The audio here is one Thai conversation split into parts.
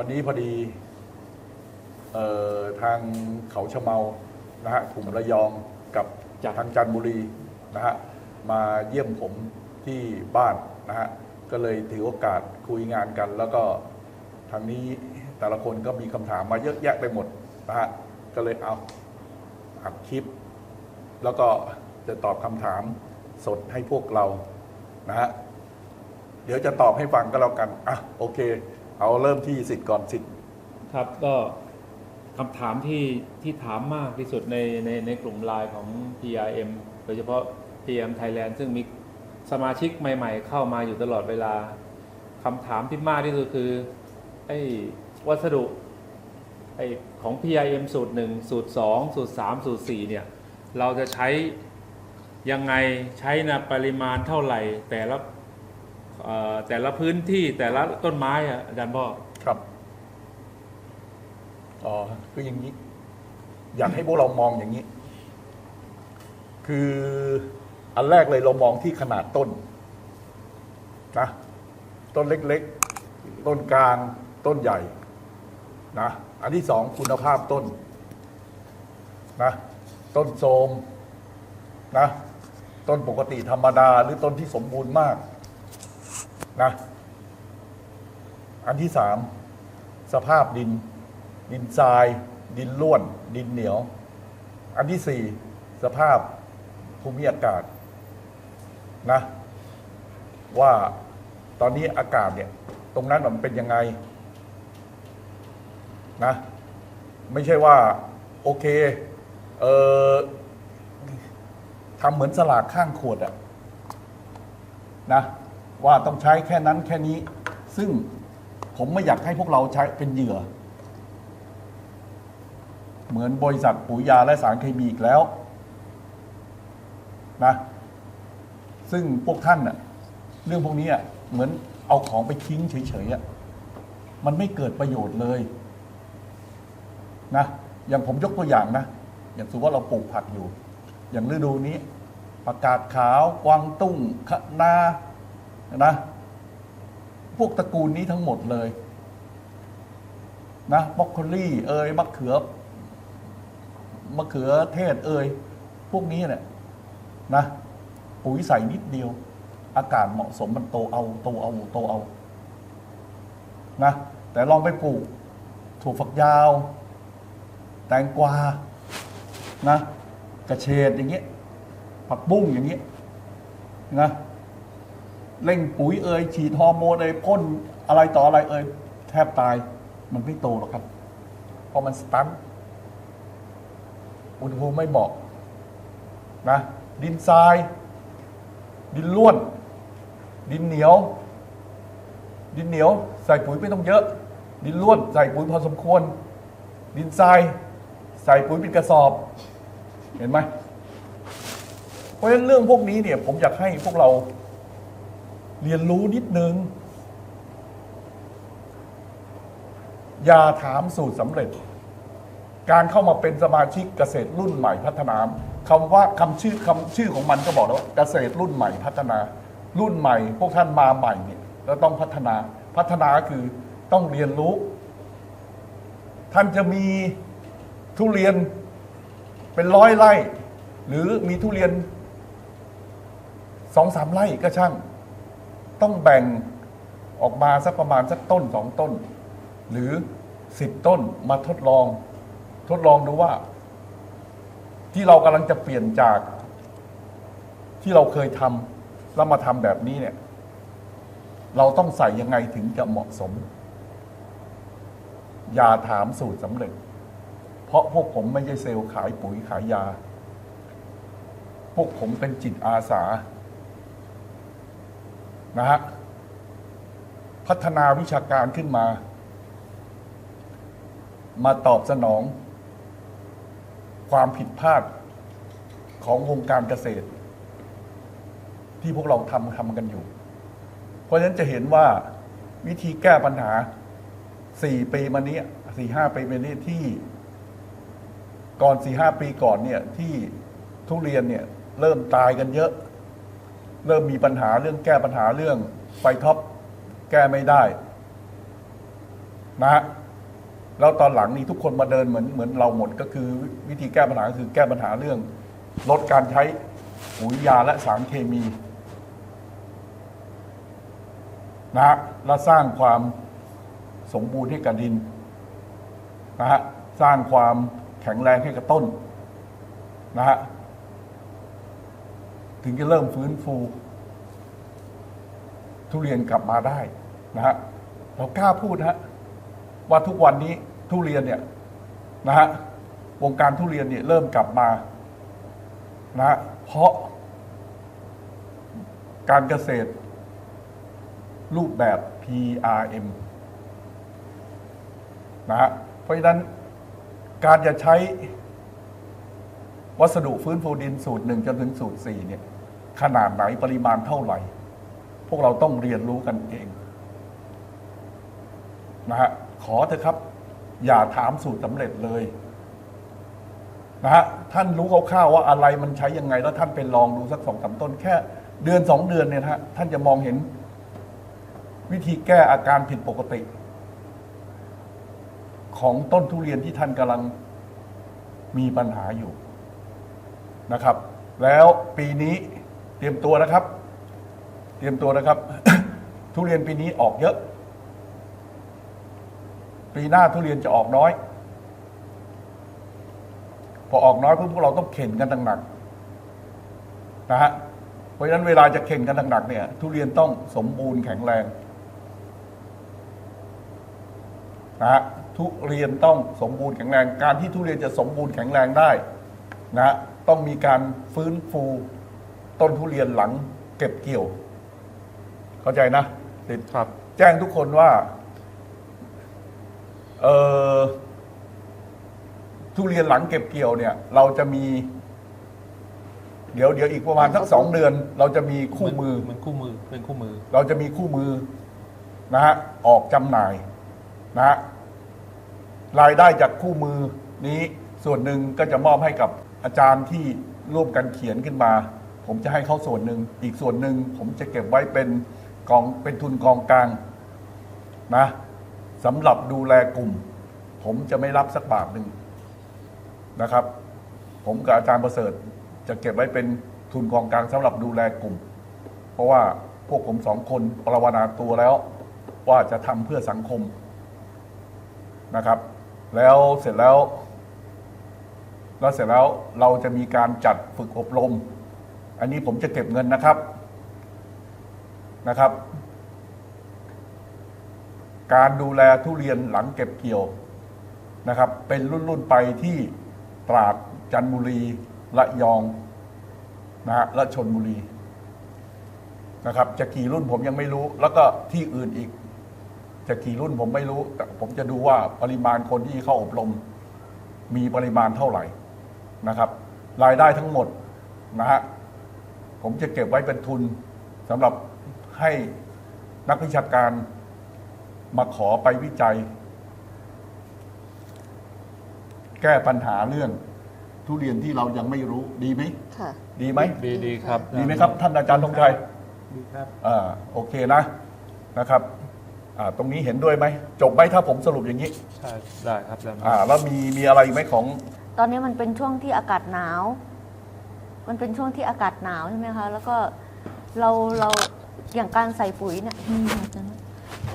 วันนี้พอดีเอ่อทางเขาชะเมานะฮะกลุ่มระยองกับจ้ะทางจันทบุรีนะฮะมาเยี่ยมผมที่บ้านนะฮะก็เลยถือโอกาสคุยงานกัน แล้วก็ทางนี้แต่ละคนก็มีคำถามมาเยอะแยะไปหมดนะฮะก็เลยเอาอัดคลิป แล้วก็จะตอบคำถามสดให้พวกเรานะฮะเดี๋ยวจะตอบให้ฟังก็แล้วกันอะโอเค เอาเริ่มที่สิทธิ์ก่อนสิทธิ์ครับก็คำถามที่ที่ถามมากที่สุดในในในกลุ่มไลน์ของ PRM โดยเฉพาะ PRM Thailand ซึ่งมีสมาชิกใหม่ ๆ เข้ามาอยู่ตลอดเวลาคำถามที่มากที่สุดคือไอ้วัสดุไอ้ของ PRM สูตร 1 สูตร 2 สูตร 3 สูตร 4 เนี่ย เราจะใช้ยังไงใช้นะปริมาณเท่าไหร่ แต่ละ เอ่อแต่ละพื้นที่แต่ละต้นไม้อะอาจารย์พ่อ ครับ อ๋อ คืออย่างนี้ อยากให้พวกเรามองอย่างนี้ คืออันแรกเลยเรามองที่ขนาดต้นนะ ต้นเล็กๆ ต้นกลาง ต้นใหญ่ นะ อันที่สองคุณภาพต้น นะ ต้นโทรมนะ ต้นปกติธรรมดา หรือต้นที่สมบูรณ์มาก นะ อันที่สามสภาพดิน ดินทราย ดินล้วน ดินเหนียว อันที่สี่สภาพภูมิอากาศนะ ว่าตอนนี้อากาศเนี่ย ตรงนั้นมันเป็นยังไงนะ ไม่ใช่ว่า โอเค เออทำเหมือนสลากข้างขวดอะนะ ว่าต้องใช้แค่นั้นแค่นี้ ซึ่งผมไม่อยากให้พวกเราใช้เป็นเหยื่อ เหมือนบริษัทปุ๋ยยาและสารเคมีอีกแล้วนะซึ่งพวกท่านน่ะเรื่องพวกนี้อะเหมือนเอาของไปทิ้งเฉยๆอะมันไม่เกิดประโยชน์เลยนะอย่างผมยกตัวอย่างนะ อย่างสมมติว่าเราปลูกผักอยู่ อย่างฤดูนี้ผักกาดขาว กวางตุ้งคะนา นะพวกตระกูลนี้ทั้งหมดเลยนะบรอกโคลี่เอ่ยมะเขือมะเขือเทศเอ่ยพวกนี้เนี่ยนะปุ๋ยใส่นิดเดียว อากาศเหมาะสมมันโตเอาโตเอาโตเอานะแต่ลองไปปลูกถั่วฝักยาว แตงกวานะกระเฉดอย่างเงี้ยผักบุ้งอย่างเงี้ยนะ เร่งปุ๋ยเอ่ยฉีดฮอร์โมนเอ่ยพ่นอะไรต่ออะไรเอ่ยแทบตาย มันไม่โตหรอกครับ เพราะมันสตันอุณหภูมิไม่เหมาะนะดินทราย ดินล้วน ดินเหนียว ดินเหนียวใส่ปุ๋ยไม่ต้องเยอะ ดินล้วนใส่ปุ๋ยพอสมควร ดินทราย ใส่ปุ๋ยเป็นกระสอบ เห็นไหมเพราะฉะนั้นเรื่องพวกนี้เนี่ย ผมอยากให้พวกเรา เรียนรู้นิดนึง อย่าถามสูตรสำเร็จ การเข้ามาเป็นสมาชิกเกษตรรุ่นใหม่พัฒนาคำว่าคำชื่อคำชื่อของมันก็บอกแล้วว่าเกษตรรุ่นใหม่พัฒนา รุ่นใหม่ พวกท่านมาใหม่เนี่ยแล้วต้องพัฒนาพัฒนาคือต้องเรียนรู้ ท่านจะมีทุเรียนเป็นร้อยไร่ หรือมีทุเรียนสองสามไร่ก็ช่าง ต้องแบ่งออกมาสักประมาณสักต้นสองต้น หรือสิบต้นมาทดลอง ทดลองดูว่า ที่เรากำลังจะเปลี่ยนจาก ที่เราเคยทำแล้วมาทำแบบนี้เนี่ย เราต้องใส่ยังไงถึงจะเหมาะสม อย่าถามสูตรสำเร็จ เพราะพวกผมไม่ใช่เซลล์ขายปุ๋ยขายยา พวกผมเป็นจิตอาสา นะฮะพัฒนาวิชาการขึ้นมา มาตอบสนอง ความผิดพลาดของวงการเกษตร ที่พวกเราทำทำกันอยู่ เพราะฉะนั้นจะเห็นว่าวิธีแก้ปัญหาสี่ปีมานี้สี่ห้าปีมานี้ที่ ก่อนสี่ห้าปีก่อนเนี่ยที่ทุเรียนเนี่ย เริ่มตายกันเยอะ เริ่มมีปัญหาเรื่องแก้ปัญหาเรื่องไฟท็อปแก้ไม่ได้นะฮะแล้วตอนหลังนี้ทุกคนมาเดินเหมือนเหมือนเราหมดก็คือวิธีแก้ปัญหาก็คือแก้ปัญหาเรื่อง ลดการใช้ปุ๋ยยาและสารเคมีนะฮะและสร้างความสมบูรณ์ให้กับดินนะฮะสร้างความแข็งแรงให้กับต้นนะฮะ ถึงจะเริ่มฟื้นฟู ทุเรียนกลับมาได้นะฮะเรากล้าพูดนะฮะว่าทุกวันนี้ทุเรียนเนี่ยนะฮะวงการทุเรียนเนี่ยเริ่มกลับมานะฮะเพราะการเกษตร รูปแบบ PRM นะฮะเพราะฉะนั้นการจะใช้ วัสดุฟื้นฟูดินสูตรหนึ่งจนถึงสูตรสี่เนี่ย ขนาดไหนปริมาณเท่าไหร่ พวกเราต้องเรียนรู้กันเองนะฮะขอเถอะครับ อย่าถามสูตรสำเร็จเลยนะฮะท่านรู้คร่าวๆว่าอะไรมันใช้ยังไง แล้วท่านไปลองดูสักสองสามต้น แค่เดือนสองเดือนเนี่ยนะฮะท่านจะมองเห็น วิธีแก้อาการผิดปกติ ของต้นทุเรียนที่ท่านกำลังมีปัญหาอยู่ นะครับ แล้วปีนี้เตรียมตัวนะครับ เตรียมตัวนะครับ ทุเรียนปีนี้ออกเยอะ ปีหน้าทุเรียนจะออกน้อย พอออกน้อยพวกเราต้องเข็นกันหนักๆนะฮะเพราะฉะนั้นเวลาจะเข็นกันหนักๆเนี่ย ทุเรียนต้องสมบูรณ์แข็งแรงนะฮะทุเรียนต้องสมบูรณ์แข็งแรง การที่ทุเรียนจะสมบูรณ์แข็งแรงได้ นะฮะต้องมีการฟื้นฟูต้นทุเรียนหลังเก็บเกี่ยว เข้าใจนะติดครับ แจ้งทุกคนว่าเออทุเรียนหลังเก็บเกี่ยวเนี่ย เราจะมี เดี๋ยวเดี๋ยวอีกประมาณสักสองเดือน เราจะมีคู่มือ เหมันคู่มือเป็นคู่มือ เราจะมีคู่มือนะฮะออกจำหน่ายนะฮะรายได้จากคู่มือนี้ส่วนหนึ่งก็จะมอบให้กับ อาจารย์ที่ร่วมกันเขียนขึ้นมา ผมจะให้เขาส่วนหนึ่ง อีกส่วนหนึ่งผมจะเก็บไว้เป็นกองเป็นทุนกองกลางนะสำหรับดูแลกลุ่ม ผมจะไม่รับสักบาทหนึ่งนะครับ ผมกับอาจารย์ประเสริฐ จะเก็บไว้เป็นทุนกองกลางสำหรับดูแลกลุ่ม เพราะว่าพวกผมสองคนปรวนาตัวแล้ว ว่าจะทำเพื่อสังคมนะครับ แล้วเสร็จแล้ว แล้วเสร็จแล้วเราจะมีการจัดฝึกอบรม อันนี้ผมจะเก็บเงินนะครับนะครับ การดูแลทุเรียนหลังเก็บเกี่ยวนะครับ เป็นรุ่นๆไปที่ตราดจันทบุรีระยองนะฮะและชนบุรีนะครับ จะกี่รุ่นผมยังไม่รู้ แล้วก็ที่อื่นอีก จะกี่รุ่นผมไม่รู้แต่ผมจะดูว่าปริมาณคนที่เข้าอบรม มีปริมาณเท่าไหร่ นะครับรายได้ทั้งหมดนะฮะผมจะเก็บไว้เป็นทุนสำหรับให้นักวิชาการมาขอไปวิจัย แก้ปัญหาเรื่อง ทุเรียนที่เรายังไม่รู้ดีไหมค่ะ ดีไหมดีดีครับ ดีไหมครับ ท่านอาจารย์ธงชัยดีครับอ่าโอเคนะนะครับอ่าตรงนี้เห็นด้วยไหมจบไหมถ้าผมสรุปอย่างนี้ ใช่ได้ครับได้อ่าแล้วมีมีอะไรอีกไหมของ ตอนนี้มันเป็นช่วงที่อากาศหนาว มันเป็นช่วงที่อากาศหนาวใช่ไหมคะ แล้วก็เราเราอย่างการใส่ปุ๋ยเนี่ยอืม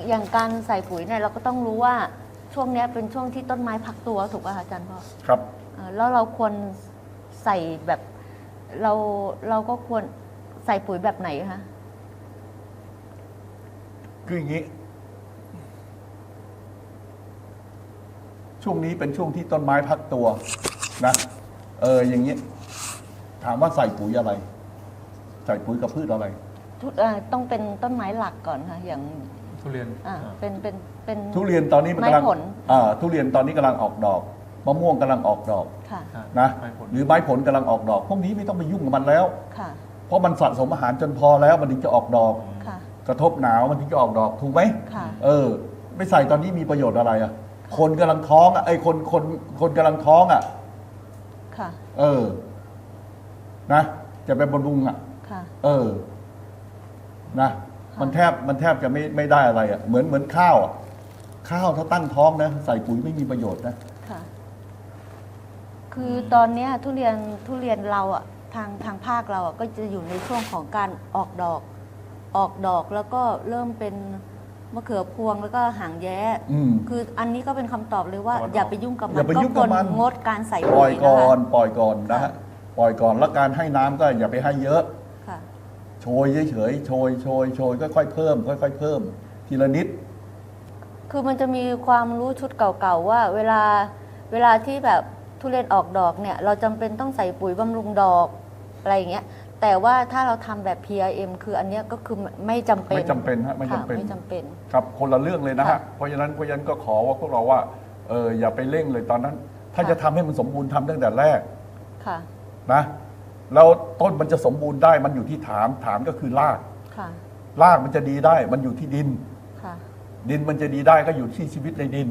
อย่างการใส่ปุ๋ยเนี่ยเราก็ต้องรู้ว่าช่วงเนี้ยเป็นช่วงที่ต้นไม้พักตัวถูกป่ะคะอาจารย์พ่อ ครับเอ่อแล้วเราควรใส่แบบเราเราก็ควรใส่ปุ๋ยแบบไหนคะ คืออย่างนี้ ช่วงนี้เป็นช่วงที่ต้นไม้พักตัว นะ เอออย่างนี้ถามว่าใส่ปุ๋ยอะไร ใส่ปุ๋ยกับพืชอะไร ทุเอ่อต้องเป็นต้นไม้หลักก่อนค่ะ อย่างทุเรียนอ่าเป็นเป็นเป็น ทุเรียนตอนนี้มันกำลังไม้ผล อ่าทุเรียนตอนนี้กำลังออกดอกมะม่วงกำลังออกดอกค่ะนะไม้ผลหรือไม้ผลกำลังออกดอก พวกนี้ไม่ต้องไปยุ่งกับมันแล้ว ค่ะเพราะมันสะสมอาหารจนพอแล้วมันถึงจะออกดอก ค่ะ กระทบหนาวมันถึงจะออกดอกถูกไหมค่ะ เออ ไม่ใส่ตอนนี้มีประโยชน์อะไรอะ คนกำลังท้องอะไอ้คนคนคนกำลังท้องอะ ค่ะ เออ นะ จะไปบำรุงอะ ค่ะ เออนะค่ะมันแทบมันแทบจะไม่ไม่ได้อะไรอะ เหมือนเหมือนข้าวอะ ข้าวถ้าตั้งท้องนะ ใส่ปุ๋ยไม่มีประโยชน์นะ ค่ะ คือตอนเนี้ยทุเรียนทุเรียนเราอะทางทางภาคเราอะก็จะอยู่ในช่วงของการออกดอก ออกดอกแล้วก็เริ่มเป็น มะเขือพวงแล้วก็หางแย้ อืม คืออันนี้ก็เป็นคำตอบเลยว่าออกดอกอย่าไปยุ่งกับมัอย่าไปยุ่งก็กับมัน งดการใส่ปล่ปุ๋อยยก่นะอนคะปล่อยก่อนนะค่ะฮะปล่อยก่อนแล้วการให้น้ำก็อย่าไปให้เยอะ ค่ะ โชยเฉยๆโชยโชยโชยค่อยๆเพิ่ม ค่อยๆเพิ่ม ทีละนิด คือมันจะมีความรู้ชุดเก่าๆว่า เวลาเวลาที่แบบทุเรียนออกดอกเนี่ย เราจำเป็นต้องใส่ปุ๋ยบำรุงดอกอะไรอย่างเงี้ย แต่ว่าถ้าเราทำแบบ PRM คืออันเนี้ยก็คือไม่จำเป็นไม่จำเป็นฮะไม่จำเป็น ค่ะไม่จำเป็น ครับคนละเรื่องเลยนะฮะค่ะเพราะฉะนั้นเพราะฉะนั้นก็ขอว่าพวกเราว่าเอออย่าไปเร่งเลยตอนนั้น ถ้าค่ะ จะทำให้มันสมบูรณ์ทำตั้งแต่แรกค่ะ นะแล้วต้นมันจะสมบูรณ์ได้มันอยู่ที่ฐานฐานก็คือรากค่ะ รากมันจะดีได้มันอยู่ที่ดิน ค่ะ ดินมันจะดีได้ก็อยู่ที่ชีวิตในดิน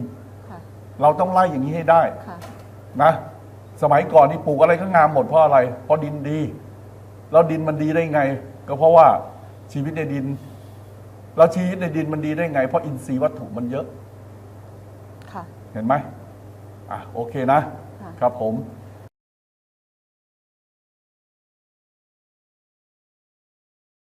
ค่ะ เราต้องไล่อย่างนี้ให้ได้ค่ะ นะ สมัยก่อนนี่ปลูกอะไรก็งามหมดเพราะอะไรเพราะดินดี แล้วดินมันดีได้ไง ก็เพราะว่าชีวิตในดิน แล้วชีวิตในดินมันดีได้ไง เพราะอินทรีย์วัตถุมันเยอะ ค่ะ เห็นไหมอะโอเคนะ ค่ะ ครับผมค